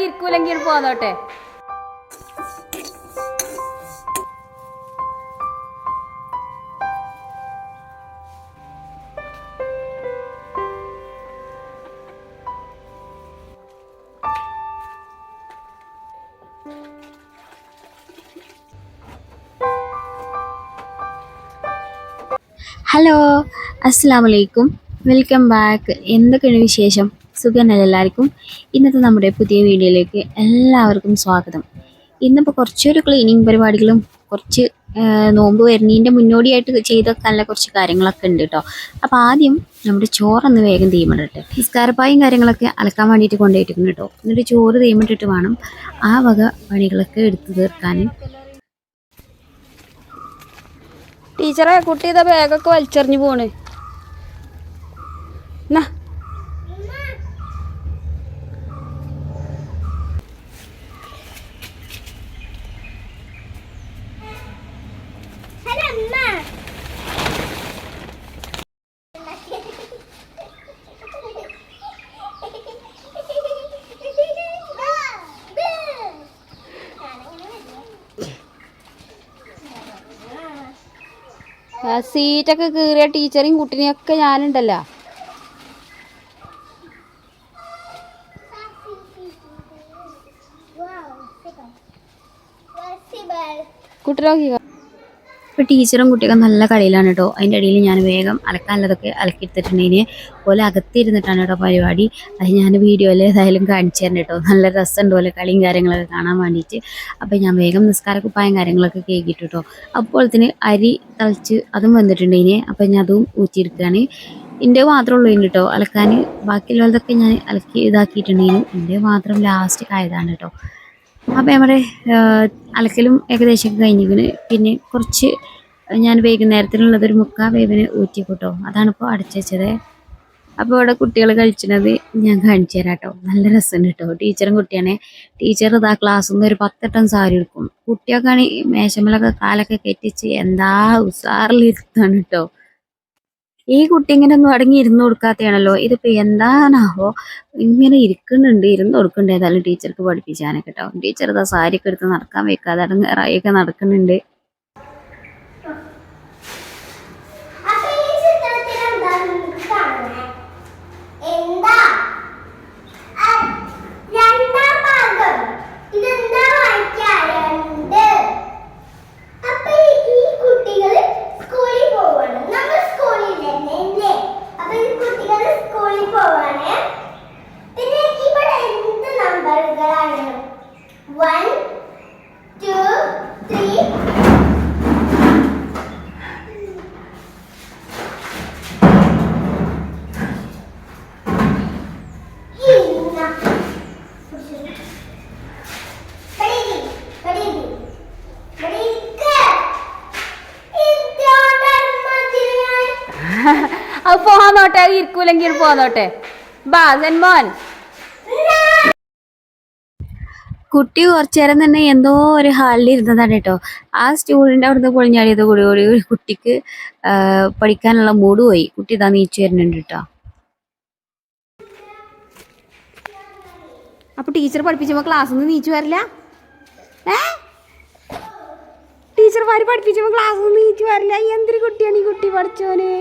ഇരിക്കൂലെങ്കിൽ പോന്നോട്ടെ. Hello അസ്സാം വലൈക്കും welcome back എന്തൊക്കെയാണ് വിശേഷം? സുഖമല്ല എല്ലാവർക്കും. ഇന്നത്തെ നമ്മുടെ പുതിയ വീഡിയോയിലേക്ക് എല്ലാവർക്കും സ്വാഗതം. ഇന്നിപ്പോൾ കുറച്ചൊരു ക്ലീനിങ് പരിപാടികളും കുറച്ച് നോമ്പ് വരുന്നതിന്റെ മുന്നോടിയായിട്ട് ചെയ്ത നല്ല കുറച്ച് കാര്യങ്ങളൊക്കെ ഉണ്ട് കേട്ടോ അപ്പോൾ ആദ്യം നമ്മുടെ ചോറൊന്ന് വേഗം തീമിടട്ടെ നിസ്കാരപ്പായും കാര്യങ്ങളൊക്കെ അലക്കാൻ വേണ്ടിയിട്ട് കൊണ്ടുപോയിട്ടുണ്ട് കേട്ടോ എന്നിട്ട് ചോറ് തീമിട്ടിട്ട് വേണം ആ വക പണികളൊക്കെ എടുത്തു തീർക്കാൻ ടീച്ചറെ കുട്ടി ഇതാ ബാഗൊക്കെ വലിച്ചെറിഞ്ഞു പോണ്. എന്നാ ആ സീറ്റൊക്കെ കീറിയ ടീച്ചറേയും കുട്ടിനെയൊക്കെ ഞാനുണ്ടല്ലോ. കുട്ടി നോക്കിക്കോ. ഇപ്പോൾ ടീച്ചറും കുട്ടിയൊക്കെ നല്ല കളിയിലാണ് കേട്ടോ അതിന്റെ ഇടയിൽ ഞാൻ വേഗം അലക്കാനുള്ളതൊക്കെ അലക്കിയെടുത്തിട്ടുണ്ടെങ്കിൽ പോലെ അകത്തിരുന്നിട്ടാണ് കേട്ടോ പരിപാടി. അത് ഞാൻ വീഡിയോയിൽ ഏതായാലും കാണിച്ചു തരണം കേട്ടോ നല്ല രസമുണ്ട് പോലെ കളിയും കാര്യങ്ങളൊക്കെ കാണാൻ വേണ്ടിയിട്ട്. അപ്പോൾ ഞാൻ വേഗം നിസ്കാര കുപ്പായം കാര്യങ്ങളൊക്കെ കേക്കിയിട്ട് കേട്ടോ അപ്പോൾ തന്നെ അരി തളിച്ച് അതും വന്നിട്ടുണ്ടെങ്കിൽ അപ്പോൾ ഞാൻ അതും ഊറ്റിയെടുക്കുകയാണ് എന്റെ മാത്രമേ ഉള്ളൂ ഇനി കേട്ടോ അലക്കാൻ ബാക്കിയുള്ളതൊക്കെ ഞാൻ അലക്കി ഇതാക്കിയിട്ടുണ്ടെങ്കിലും എന്റെ മാത്രം ലാസ്റ്റ് ആയതാണ് കേട്ടോ അപ്പോൾ നമ്മുടെ അലക്കലും ഏകദേശം കഴിഞ്ഞിരിക്കുന്നു പിന്നെ കുറച്ച് ഞാൻ വൈകുന്നേരത്തിനുള്ളത് ഒരു മുക്കാ വേവിന് ഊറ്റി കൂട്ടോ അതാണിപ്പോൾ അടച്ചു അപ്പോൾ ഇവിടെ കുട്ടികൾ കഴിച്ചിരുന്നത് ഞാൻ കാണിച്ചു തരാം കേട്ടോ നല്ല രസമുണ്ട് കേട്ടോ ടീച്ചറും കുട്ടിയാണേ. ടീച്ചർ ഇതാ ക്ലാസ്സിൽ നിന്ന് ഒരു പത്തെട്ടം സാരി എടുക്കും. കുട്ടിയൊക്കെയാണ് മേശമലൊക്കെ കാലൊക്കെ കെട്ടിച്ച് എന്താ ഉസാറിലിരുത്താണ് കേട്ടോ ഈ കുട്ടി ഇങ്ങനെ ഒന്നും അടങ്ങി ഇരുന്ന് കൊടുക്കാത്തയാണല്ലോ ഇതിപ്പോ എന്താണാവോ? ഇങ്ങനെ ഇരിക്കുന്നുണ്ട് ഇരുന്ന് കൊടുക്കുന്നുണ്ട്. ഏതായാലും ടീച്ചർക്ക് പഠിപ്പിച്ചാനൊക്കെ കേട്ടോ. ടീച്ചർ ഇതാ സാരിയൊക്കെ എടുത്ത് നടക്കാൻ വെക്കാതെ അടങ്ങറായൊക്കെ നടക്കുന്നുണ്ട് അപ്പൊ ഈ ചിത്രത്തിൽ എന്താ നിങ്ങൾക്ക് കാണുന്നെ? എന്താ? ആ, രണ്ടാം ഭാഗം. ഇതെന്താ വായിക്കാ? രണ്ട്. അപ്പൊ ഈ- ഈ കുട്ടികൾ സ്കൂളിൽ പോവാണ്. നമ്മൾ സ്കൂളിൽ തന്നെ അല്ലേ? അപ്പൊ ഈ കുട്ടികൾ സ്കൂളിൽ പോവാണ്. പിന്നെ ഇവിടെ എന്ത് നമ്പറുകളാണ് വൺ ടു ത്രീ ഇന്ന. പഠിക്ക്, പഠിക്ക്, പഠിക്ക്. ഇതാണ് മതിയായ അത് അത് ഇരിക്കൂലെങ്കിൽ പോന്നോട്ടെ. ബാ സെൻമോൻ കുട്ടി കുറച്ചു നേരം തന്നെ എന്തോ ഒരു ഹാളിൽ ഇരുന്നതാണ് കേട്ടോ. ആ സ്റ്റൂളിന്റെ അവിടുന്ന് പൊളിഞ്ഞാടിയത് കൂടി കൂടി കുട്ടിക്ക് പഠിക്കാനുള്ള മൂഡ് പോയി. കുട്ടി ഇതാ നീച്ചു വരുന്നുണ്ട് കേട്ടോ. അപ്പൊ ടീച്ചർ പഠിപ്പിച്ചപ്പോ ക്ലാസ്സിൽ നിന്ന് നീച്ചു വരില്ല? ഏ? ടീച്ചർമാര് പഠിപ്പിച്ചപ്പോ ക്ലാസ്സിൽ നിന്ന് നീച്ചു വരില്ല? എന്തൊരു കുട്ടിയാണ് ഈ കുട്ടി പഠിച്ചോന്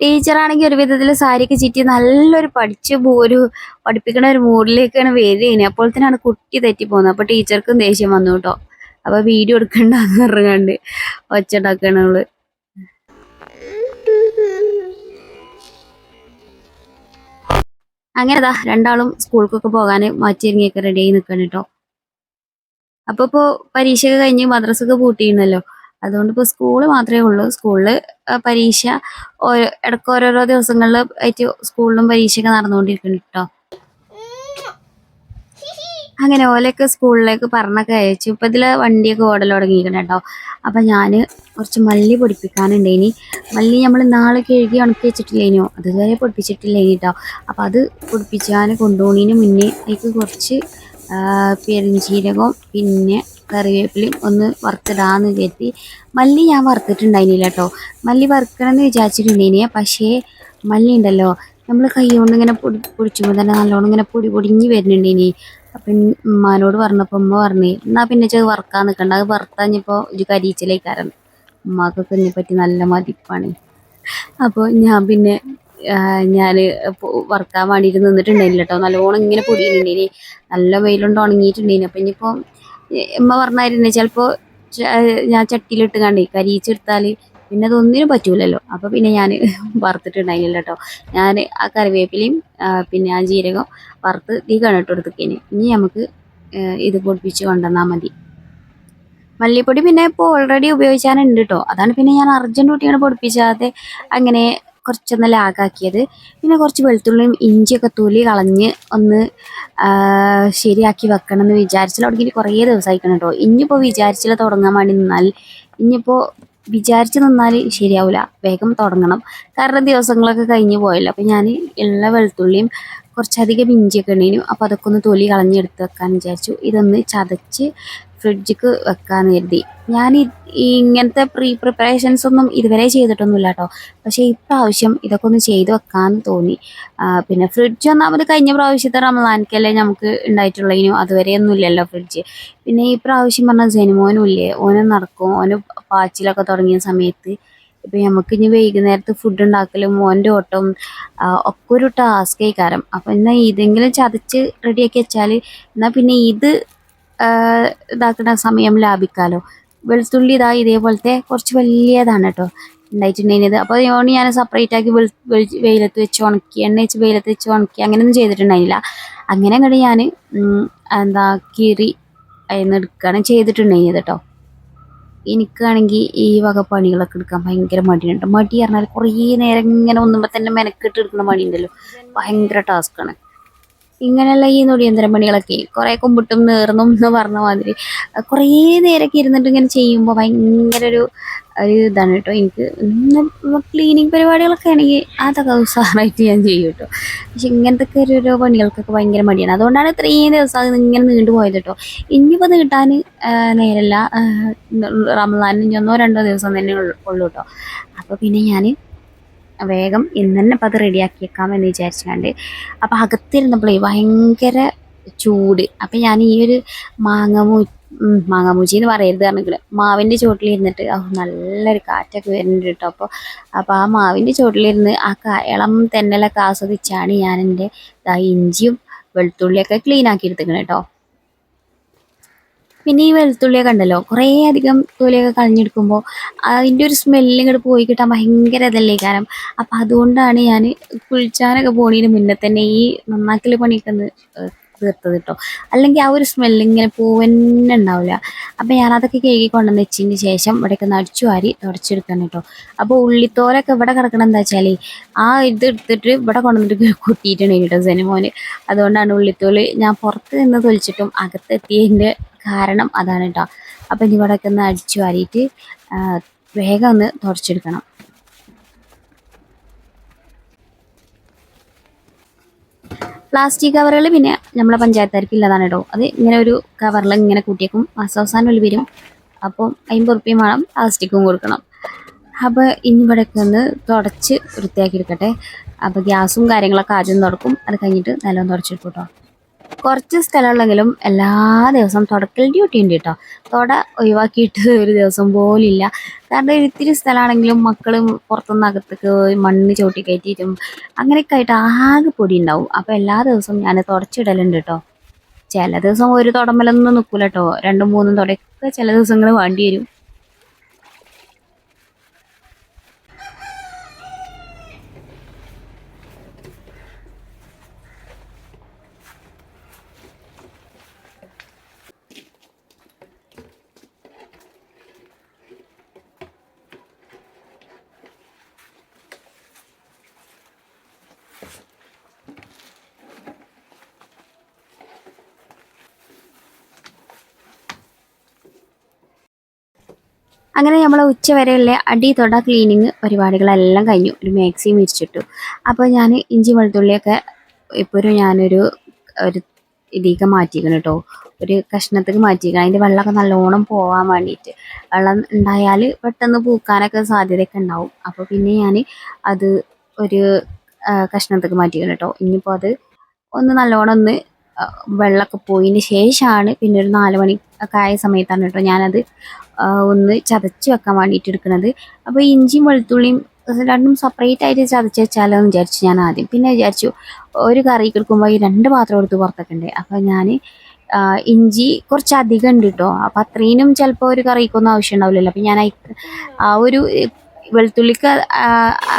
ടീച്ചറാണെങ്കിൽ ഒരു വിധത്തിൽ സാരിക്ക് ചുറ്റി നല്ലൊരു പഠിച്ച് ഒരു പഠിപ്പിക്കണ ഒരു മൂഡിലേക്കാണ് വരികയാണ്. അപ്പോഴത്തേനാണ് കുട്ടി തെറ്റി പോകുന്നത് അപ്പൊ ടീച്ചർക്കും ദേഷ്യം വന്നു കേട്ടോ. അപ്പൊ വീഡിയോ എടുക്കണ്ടെന്ന് പറഞ്ഞുകൊണ്ട് ഒച്ച ഉണ്ടാക്കണവൾ അങ്ങനെ അതാ രണ്ടാളും സ്കൂൾക്കൊക്കെ പോകാൻ മാറ്റിയൊരുങ്ങിയൊക്കെ റെഡി ആയി നിൽക്കണം കേട്ടോ. അപ്പൊ ഇപ്പോ പരീക്ഷയൊക്കെ കഴിഞ്ഞ് മദ്രസൊക്കെ പൂട്ടിയിരുന്നല്ലോ. അതുകൊണ്ട് ഇപ്പോൾ സ്കൂൾ മാത്രമേ ഉള്ളൂ. സ്കൂളിൽ പരീക്ഷ. ഇടയ്ക്ക് ഓരോരോ ദിവസങ്ങളിൽ ആയിട്ട് സ്കൂളിലും പരീക്ഷയൊക്കെ നടന്നുകൊണ്ടിരിക്കുന്നു കേട്ടോ അങ്ങനെ ഓലൊക്കെ സ്കൂളിലേക്ക് പറഞ്ഞൊക്കെ അയച്ചു. ഇപ്പൊ ഇതിൽ വണ്ടിയൊക്കെ ഓടൽ തുടങ്ങിയിരിക്കണം കേട്ടോ അപ്പൊ ഞാൻ കുറച്ച് മല്ലി പൊടിപ്പിക്കാനുണ്ട് ഇനി. മല്ലി നമ്മൾ നാളെ കഴുകി ഉണക്കി വെച്ചിട്ടില്ലേനോ? അതുവരെ പൊടിപ്പിച്ചിട്ടില്ലേ കേട്ടോ അപ്പൊ അത് പൊടിപ്പിച്ചാൽ കൊണ്ടുപോകുന്നതിന് മുന്നേ അതിക്ക് കുറച്ച് പെരുംജീരകവും പിന്നെ കറിവേപ്പിലയും ഒന്ന് വറുത്തിടാന്ന് കയറ്റി മല്ലി ഞാൻ വറുത്തിട്ടുണ്ടായിരുന്നില്ല കേട്ടോ മല്ലി വറുക്കണം എന്ന് വിചാരിച്ചിട്ടുണ്ടേനെ പക്ഷേ മല്ലി ഉണ്ടല്ലോ. നമ്മൾ കൈ കൊണ്ട് ഇങ്ങനെ പൊടി പൊടിച്ചുമ്പോൾ തന്നെ നല്ലോണം ഇങ്ങനെ പൊടി പൊടിഞ്ഞ് വരുന്നുണ്ട് ഇനി അപ്പം ഉമ്മാനോട് പറഞ്ഞപ്പോൾ ഉമ്മ പറഞ്ഞു എന്നാൽ പിന്നെ ചെറു വറുക്കാൻ നിൽക്കണ്ട അത് വറുത്താഞ്ഞപ്പോൾ ഒരു കരിച്ചിലേക്കാരൻ ഉമ്മാക്കൊക്കെ പറ്റി നല്ല മതിപ്പാണ്. അപ്പോൾ ഞാൻ പിന്നെ ഞാൻ വറുക്കാൻ വേണ്ടിയിട്ട് നിന്നിട്ടുണ്ടായില്ല കേട്ടോ നല്ലോണം ഇങ്ങനെ പൊടിയിട്ടുണ്ടേനി നല്ല വെയിലുണ്ട് ഉണങ്ങിയിട്ടുണ്ടേനി അപ്പം ഇനിയിപ്പോൾ ഉമ്മ പറഞ്ഞായിരുന്നു ചിലപ്പോൾ ഞാൻ ചട്ടിയിലിട്ട് കണ്ടേ കരിയിച്ചെടുത്താൽ പിന്നെ അതൊന്നിനും പറ്റൂലല്ലോ. അപ്പോൾ പിന്നെ ഞാൻ വറുത്തിട്ടുണ്ടായില്ല കേട്ടോ ഞാൻ ആ കറിവേപ്പിലയും പിന്നെ ആ ജീരകം വറുത്ത് തീ കണിട്ട് കൊടുത്തേന് ഇനി നമുക്ക് ഇത് പൊടിപ്പിച്ച് കൊണ്ടുവന്നാൽ മതി. മല്ലിപ്പൊടി പിന്നെ ഇപ്പോൾ ഓൾറെഡി ഉപയോഗിച്ചാനുണ്ട് കേട്ടോ അതാണ് പിന്നെ ഞാൻ അർജന്റ് കുട്ടിയാണ് പൊടിപ്പിച്ചാതെ അങ്ങനെ കുറച്ചൊന്ന് ലാഗാക്കിയത് പിന്നെ കുറച്ച് വെളുത്തുള്ളിയും ഇഞ്ചിയൊക്കെ തൊലി കളഞ്ഞ് ഒന്ന് ശരിയാക്കി വെക്കണം എന്ന് വിചാരിച്ചാൽ തുടങ്ങിയിട്ട് കുറേ ദിവസമായിക്കണം കേട്ടോ ഇനിയിപ്പോൾ വിചാരിച്ചില്ല തുടങ്ങാൻ വേണ്ടി നിന്നാൽ. ഇനിയിപ്പോൾ വിചാരിച്ച് നിന്നാൽ ശരിയാവില്ല വേഗം തുടങ്ങണം. കാരണം ദിവസങ്ങളൊക്കെ കഴിഞ്ഞ് പോയല്ലോ. അപ്പോൾ ഞാൻ ഉള്ള വെളുത്തുള്ളിയും കുറച്ചധികം ഇഞ്ചിയൊക്കെ ഉണ്ടേനു അപ്പോൾ അതൊക്കെ ഒന്ന് തൊലി കളഞ്ഞെടുത്ത് വെക്കാൻ വിചാരിച്ചു. ഇതൊന്ന് ചതച്ച് ഫ്രിഡ്ജിക്ക് വെക്കാന്ന് കരുതി. ഞാൻ ഇങ്ങനത്തെ പ്രീ പ്രിപ്പറേഷൻസ് ഒന്നും ഇതുവരെ ചെയ്തിട്ടൊന്നുമില്ല കേട്ടോ പക്ഷേ ഇപ്രാവശ്യം ഇതൊക്കെ ഒന്ന് ചെയ്ത് വെക്കാന്ന് തോന്നി. പിന്നെ ഫ്രിഡ്ജ് ഒന്നാമത് കഴിഞ്ഞ പ്രാവശ്യത്തെ റമദാനിക്കല്ലേ നമുക്ക് ഉണ്ടായിട്ടുള്ളതിനും അതുവരെ ഒന്നും ഇല്ലല്ലോ ഫ്രിഡ്ജ്. പിന്നെ ഈ പ്രാവശ്യം പറഞ്ഞാൽ ജനുമോനും ഇല്ലേ ഓനും നടക്കും. ഓന് പാച്ചിലൊക്കെ തുടങ്ങിയ സമയത്ത് ഇപ്പം നമുക്ക് ഇനി വൈകുന്നേരത്ത് ഫുഡ് ഉണ്ടാക്കലും മോന്റെ ഓട്ടം ഒക്കെ ഒരു ടാസ്ക് കാരം അപ്പം എന്നാൽ ഇതെങ്കിലും ചതച്ച് റെഡിയാക്കി വെച്ചാൽ എന്നാൽ പിന്നെ ഇത് ഇതാക്കുന്ന സമയം ലാഭിക്കാമല്ലോ വെളുത്തുള്ളി ഇതാ ഇതേപോലത്തെ കുറച്ച് വലിയതാണ് കേട്ടോ ഉണ്ടായിട്ടുണ്ടായിരുന്നത് അപ്പോൾ അതുകൊണ്ട് ഞാൻ സെപ്പറേറ്റ് ആക്കി വെയിലത്ത് വെച്ച് ഉണക്കി എണ്ണ വെച്ച് വെയിലത്ത് വെച്ച് ഉണക്കി അങ്ങനെയൊന്നും ചെയ്തിട്ടുണ്ടായില്ല അങ്ങനെ അങ്ങോട്ട് ഞാൻ എന്താ കീറി അതിൽ എടുക്കുകയാണ് ചെയ്തിട്ടുണ്ടായിരുന്നത് കേട്ടോ എനിക്കാണെങ്കിൽ ഈ വക പണികളൊക്കെ എടുക്കാൻ ഭയങ്കര മടിയുണ്ട് മടി പറഞ്ഞാൽ കുറേ നേരം ഇങ്ങനെ ഒന്നുമ്പോൾ തന്നെ മെനക്കെട്ട് എടുക്കുന്ന പണിയുണ്ടല്ലോ. ഭയങ്കര ടാസ്ക്കാണ് ഇങ്ങനെയുള്ള ഈ നൊടിയന്തരം പണികളൊക്കെ കുറേ കുമ്പിട്ടും നേർന്നും എന്ന് പറഞ്ഞ മാതിരി കുറേ നേരമൊക്കെ ഇരുന്നിട്ട് ഇങ്ങനെ ചെയ്യുമ്പോൾ ഭയങ്കര ഒരു ഒരു ഇതാണ് കേട്ടോ. എനിക്ക് ക്ലീനിങ് പരിപാടികളൊക്കെ ആണെങ്കിൽ അതൊക്കെ ഉത്സാഹമായിട്ട് ഞാൻ ചെയ്യും കേട്ടോ. പക്ഷെ ഇങ്ങനത്തെ ഒരു ഓരോ പണികൾക്കൊക്കെ ഭയങ്കര മടിയാണ്. അതുകൊണ്ടാണ് ഇത്രയും ദിവസം ഇങ്ങനെ നീണ്ടു പോയത് കേട്ടോ. ഇനിയിപ്പോൾ നീട്ടാൻ നേരല്ല. റമദാനിന് ഒന്നോ രണ്ടോ ദിവസം തന്നെ ഉള്ളൂ കേട്ടോ. അപ്പോൾ പിന്നെ ഞാൻ വേഗം ഇന്ന് തന്നെ അപ്പം അത് റെഡിയാക്കിയേക്കാം എന്ന് വിചാരിച്ചാണ്ട്. അപ്പം അകത്തിരുന്നപ്പോഴേ ഭയങ്കര ചൂട്. അപ്പം ഞാൻ ഈ ഒരു മാങ്ങമൂ മാങ്ങാമൂച്ചി എന്ന് പറയരുത് കാരണം മാവിന്റെ ചോട്ടിലിരുന്നിട്ട് നല്ലൊരു കാറ്റൊക്കെ വരുന്നുണ്ട് കേട്ടോ അപ്പോൾ അപ്പോൾ ആ മാവിന്റെ ചോട്ടിലിരുന്ന് ആ ഇളം തെന്നലൊക്കെ ആസ്വദിച്ചാണ് ഞാൻ എന്റെ ഇഞ്ചിയും വെളുത്തുള്ളിയൊക്കെ ക്ലീൻ ആക്കി എടുത്തിക്കണം കേട്ടോ പിന്നെ ഈ വെളുത്തുള്ളിയൊക്കെ ഉണ്ടല്ലോ കുറേ അധികം തൊലിയൊക്കെ കളഞ്ഞെടുക്കുമ്പോൾ അതിന്റെ ഒരു സ്മെല്ല് ഇങ്ങോട്ട് പോയി കിട്ടാൻ ഭയങ്കര ഇതല്ലേ കാരണം അപ്പം അതുകൊണ്ടാണ് ഞാൻ കുളിച്ചാനൊക്കെ പോണതിന് മുന്നേ തന്നെ ഈ നന്നാക്കൽ പണിയൊക്കെ ഒന്ന് തീർത്തത് കേട്ടോ അല്ലെങ്കിൽ ആ ഒരു സ്മെല്ല് ഇങ്ങനെ പോവന്നെ ഉണ്ടാവില്ല അപ്പം ഞാനതൊക്കെ കഴുകി കൊണ്ടുവന്ന് വെച്ചതിന് ശേഷം ഇവിടെയൊക്കെ ഒന്ന് അടിച്ചു വാരി തുടച്ചെടുക്കണം കേട്ടോ അപ്പോൾ ഉള്ളിത്തോലൊക്കെ ഇവിടെ കിടക്കണം എന്താ വെച്ചാൽ ആ ഇത് എടുത്തിട്ട് ഇവിടെ കൊണ്ടുവന്നിട്ട് കൊട്ടിയിട്ടാണ് കേട്ടോ സെനിമോന് അതുകൊണ്ടാണ് ഉള്ളിത്തോൽ ഞാൻ പുറത്ത് നിന്ന് തൊലിച്ചിട്ടും അകത്തെത്തിയതിന്റെ കാരണം അതാണ് കേട്ടോ അപ്പം ഇനി ഇവിടെയൊക്കെ ഒന്ന് അടിച്ചു വാരിയിട്ട് വേഗം ഒന്ന് തുടച്ചെടുക്കണം. പ്ലാസ്റ്റിക് കവറുകൾ പിന്നെ നമ്മളെ പഞ്ചായത്തുകാർക്ക് ഇല്ലതാണ് കേട്ടോ അത് ഇങ്ങനെ ഒരു കവറിൽ ഇങ്ങനെ കൂട്ടിയേക്കും. മാസാവസാനം ഉള്ളിൽ വരും. അപ്പം അമ്പത് റുപ്യയും വേണം പ്ലാസ്റ്റിക്കും കൊടുക്കണം. അപ്പോൾ ഇനി ഇവിടെയൊക്കെ ഒന്ന് തുടച്ച് വൃത്തിയാക്കി എടുക്കട്ടെ. അപ്പോൾ ഗ്യാസും കാര്യങ്ങളൊക്കെ ആദ്യം തുടക്കും. അത് കഴിഞ്ഞിട്ട് നല്ലോണം തുടച്ചെടുക്കും കേട്ടോ കുറച്ച് സ്ഥലമുള്ളെങ്കിലും എല്ലാ ദിവസവും തുടക്കൽ ഡ്യൂട്ടി ഉണ്ട് കേട്ടോ തുട ഒഴിവാക്കിയിട്ട് ഒരു ദിവസം പോലില്ല കാരണം ഇത്തിരി സ്ഥലമാണെങ്കിലും മക്കൾ പുറത്തുനിന്ന് അകത്തേക്ക് മണ്ണ് ചവിട്ടി കയറ്റിയിട്ടും അങ്ങനെയൊക്കെ ആയിട്ട് ആകെ പൊടി ഉണ്ടാവും അപ്പോൾ എല്ലാ ദിവസവും ഞാൻ തുടച്ചിടലുണ്ട് കേട്ടോ ചില ദിവസം ഒരു തുടമ്പലൊന്നും നിൽക്കില്ല കേട്ടോ രണ്ടും മൂന്നും തുടയൊക്കെ ചില ദിവസങ്ങൾ വേണ്ടി വരും അങ്ങനെ നമ്മൾ ഉച്ച വരെയുള്ള അടി തൊട ക്ലീനിങ് പരിപാടികളെല്ലാം കഴിഞ്ഞു. ഒരു മാക്സിമം വിരിച്ചിട്ടു അപ്പോൾ ഞാൻ ഇഞ്ചി വെളുത്തുള്ളിയൊക്കെ ഇപ്പോഴും ഞാനൊരു ഒരു ഇതിലേക്ക് മാറ്റിക്കണം കേട്ടോ ഒരു കഷ്ണത്തേക്ക് മാറ്റിക്കണം. അതിന്റെ വെള്ളമൊക്കെ നല്ലോണം പോകാൻ വേണ്ടിയിട്ട് വെള്ളം ഉണ്ടായാൽ പെട്ടെന്ന് പൂക്കാനൊക്കെ സാധ്യതയൊക്കെ ഉണ്ടാവും അപ്പോൾ പിന്നെ ഞാൻ അത് ഒരു കഷ്ണത്തേക്ക് മാറ്റിക്കണം കേട്ടോ ഇനിയിപ്പോൾ അത് ഒന്ന് നല്ലോണം ഒന്ന് വെള്ളമൊക്കെ പോയതിന് ശേഷമാണ് പിന്നെ ഒരു നാല് മണി ഒക്കെ ആയ സമയത്താണ് കേട്ടോ ഞാനത് ഒന്ന് ചതച്ച് വെക്കാൻ വേണ്ടിയിട്ട് എടുക്കുന്നത്. അപ്പോൾ ഇഞ്ചിയും വെളുത്തുള്ളിയും രണ്ടും സെപ്പറേറ്റ് ആയിട്ട് ചതച്ച് വെച്ചാലോ എന്ന് വിചാരിച്ചു ഞാൻ ആദ്യം പിന്നെ വിചാരിച്ചു ഒരു കറി എടുക്കുമ്പോൾ ഈ രണ്ട് പാത്രം എടുത്ത് പുറത്തൊക്കെ അപ്പോൾ ഞാൻ ഇഞ്ചി കുറച്ച് അധികം ഉണ്ട് കേട്ടോ. അപ്പോൾ അത്രയും ചിലപ്പോൾ ഒരു കറിക്കൊന്നും ആവശ്യം ഉണ്ടാവില്ലല്ലോ അപ്പം ഞാൻ ആ ഒരു വെളുത്തുള്ളിക്ക്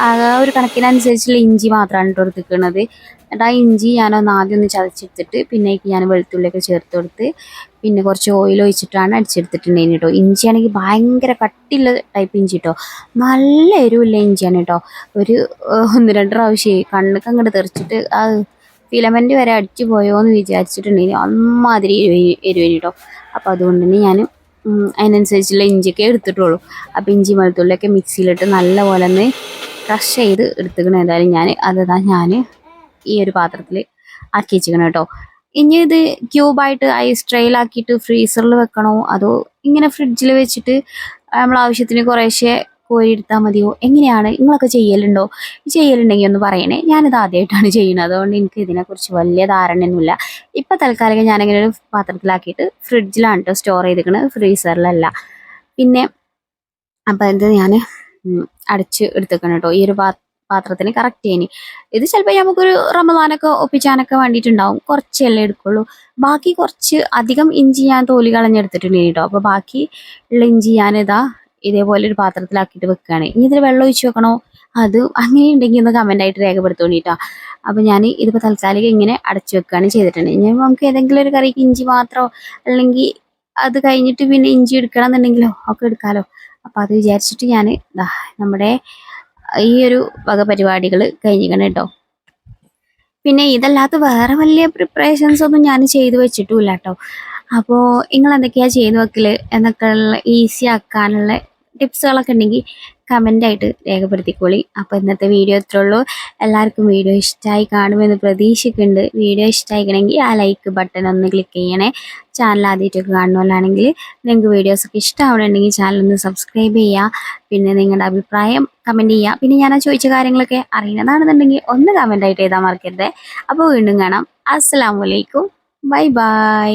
ആ ഒരു കണക്കിനനുസരിച്ചുള്ള ഇഞ്ചി മാത്രമാണ് കേട്ടോ എടുത്തിരിക്കുന്നത്. എന്നിട്ട് ആ ഇഞ്ചി ഞാനൊന്ന് ആദ്യം ഒന്ന് ചതച്ചെടുത്തിട്ട് പിന്നെ അതിലേക്ക് ഞാൻ വെളുത്തുള്ളിയൊക്കെ ചേർത്ത് കൊടുത്ത് പിന്നെ കുറച്ച് ഓയിൽ ഒഴിച്ചിട്ടാണ് അടിച്ചെടുത്തിട്ടുണ്ടെങ്കിൽ കേട്ടോ ഇഞ്ചിയാണെങ്കിൽ ഭയങ്കര കട്ടിയുള്ള ടൈപ്പ് ഇഞ്ചി കേട്ടോ നല്ല എരിവുള്ള ഇഞ്ചിയാണ് കേട്ടോ ഒരു ഒന്ന് രണ്ട് പ്രാവശ്യം കണ്ണൊക്കെ അങ്ങോട്ട് തെറിച്ചിട്ട് ആ ഫിലമെന്റ് വരെ അടിച്ചു പോയോ എന്ന് വിചാരിച്ചിട്ടുണ്ടെങ്കിൽ അമ്മാതിരി എരിവ് എരിവേനി കേട്ടോ അപ്പോൾ അതുകൊണ്ട് തന്നെ ഞാൻ അതിനനുസരിച്ചുള്ള ഇഞ്ചിയൊക്കെ എടുത്തിട്ടുള്ളൂ. അപ്പോൾ ഇഞ്ചി വെളുത്തുള്ളിയൊക്കെ മിക്സിയിലിട്ട് നല്ലപോലെ ഒന്ന് ക്രഷ് ചെയ്ത് എടുത്തുക്കണം. ഏതായാലും ഞാൻ അതാ ഞാൻ ഈ ഒരു പാത്രത്തിൽ ആക്കി വെച്ചിരിക്കണം കേട്ടോ. ഇനി ഇത് ക്യൂബായിട്ട് ഐസ് ട്രെയിലാക്കിയിട്ട് ഫ്രീസറിൽ വെക്കണോ? അതോ ഇങ്ങനെ ഫ്രിഡ്ജിൽ വെച്ചിട്ട് നമ്മൾ ആവശ്യത്തിന് കുറേശ്ശെ കോരി എടുത്താൽ മതിയോ? എങ്ങനെയാണ്? നിങ്ങളൊക്കെ ചെയ്യലുണ്ടോ? ചെയ്യലുണ്ടെങ്കിൽ ഒന്ന് പറയണേ. ഞാനിത് ആദ്യമായിട്ടാണ് ചെയ്യുന്നത്. അതുകൊണ്ട് എനിക്ക് ഇതിനെക്കുറിച്ച് വലിയ ധാരണയൊന്നുമില്ല. ഇപ്പം തൽക്കാലം ഞാനിങ്ങനെ ഒരു പാത്രത്തിലാക്കിയിട്ട് ഫ്രിഡ്ജിലാണ് കേട്ടോ സ്റ്റോർ ചെയ്തിരിക്കുന്നത് ഫ്രീസറിലല്ല പിന്നെ അപ്പം ഇത് ഞാൻ അടച്ച് എടുത്തേക്കണം കേട്ടോ. ഈ ഒരു പാ പാത്രത്തിന് കറക്റ്റ് ചെയ്യാൻ ഇത് ചിലപ്പോൾ നമുക്കൊരു റമദാനൊക്കെ ഒപ്പിച്ചാനൊക്കെ വേണ്ടിയിട്ടുണ്ടാവും കുറച്ചല്ലേ എടുക്കുള്ളൂ. ബാക്കി കുറച്ച് അധികം ഇഞ്ചി ഞാൻ തോലി കളഞ്ഞെടുത്തിട്ടുണ്ട് കേട്ടോ അപ്പോൾ ബാക്കി ഉള്ള ഇഞ്ചി ഞാനിതാ ഇതേപോലെ ഒരു പാത്രത്തിലാക്കിയിട്ട് വെക്കുകയാണ് ഇനി ഇതിൽ വെള്ളം ഒഴിച്ച് വെക്കണോ? അത് അങ്ങനെ ഉണ്ടെങ്കിൽ ഒന്ന് കമന്റ് ആയിട്ട് രേഖപ്പെടുത്തോണ്ടിട്ടോ. അപ്പോൾ ഞാൻ ഇതിപ്പോൾ തൽക്കാലികം ഇങ്ങനെ അടച്ചു വെക്കുകയാണ് ചെയ്തിട്ടുണ്ട്. ഇനി നമുക്ക് ഏതെങ്കിലും ഒരു കറിക്ക് ഇഞ്ചി മാത്രമോ അല്ലെങ്കിൽ അത് കഴിഞ്ഞിട്ട് പിന്നെ ഇഞ്ചി എടുക്കണം എന്നുണ്ടെങ്കിലോ ഒക്കെ എടുക്കാമല്ലോ അപ്പോൾ അത് വിചാരിച്ചിട്ട് ഞാൻ നമ്മുടെ ഈ ഒരു വക പരിപാടികൾ കഴിഞ്ഞിരിക്കണം കേട്ടോ പിന്നെ ഇതല്ലാത്ത വേറെ വലിയ പ്രിപ്പറേഷൻസ് ഒന്നും ഞാൻ ചെയ്തു വെച്ചിട്ടുമില്ല കേട്ടോ അപ്പോൾ നിങ്ങൾ എന്തൊക്കെയാണ് ചെയ്ത് വെക്കൽ? എന്നൊക്കെയുള്ള ഈസി ആക്കാനുള്ള ടിപ്സുകളൊക്കെ ഉണ്ടെങ്കിൽ കമന്റായിട്ട് രേഖപ്പെടുത്തിക്കോളി. അപ്പോൾ ഇന്നത്തെ വീഡിയോ ഇത്രേ ഉള്ളൂ. എല്ലാവർക്കും വീഡിയോ ഇഷ്ടമായി കാണുമെന്ന് പ്രതീക്ഷിക്കുന്നുണ്ട്. വീഡിയോ ഇഷ്ടമായിക്കണമെങ്കിൽ ആ ലൈക്ക് ബട്ടൺ ഒന്ന് ക്ലിക്ക് ചെയ്യണേ. ചാനൽ ആദ്യമായിട്ടൊക്കെ കാണുന്നവരാണെങ്കിൽ നിങ്ങൾക്ക് വീഡിയോസൊക്കെ ഇഷ്ടമാവണമെങ്കിൽ ചാനൽ ഒന്ന് സബ്സ്ക്രൈബ് ചെയ്യുക. പിന്നെ നിങ്ങളുടെ അഭിപ്രായം കമന്റ് ചെയ്യുക പിന്നെ ഞാൻ ആ ചോദിച്ച കാര്യങ്ങളൊക്കെ അറിയുന്നതാണെന്നുണ്ടെങ്കിൽ ഒന്ന് കമന്റ് ആയിട്ട് എഴുതാൻ മറക്കരുത്. അപ്പോൾ വീണ്ടും കാണാം. അസ്സലാമു അലൈക്കും. Bye bye.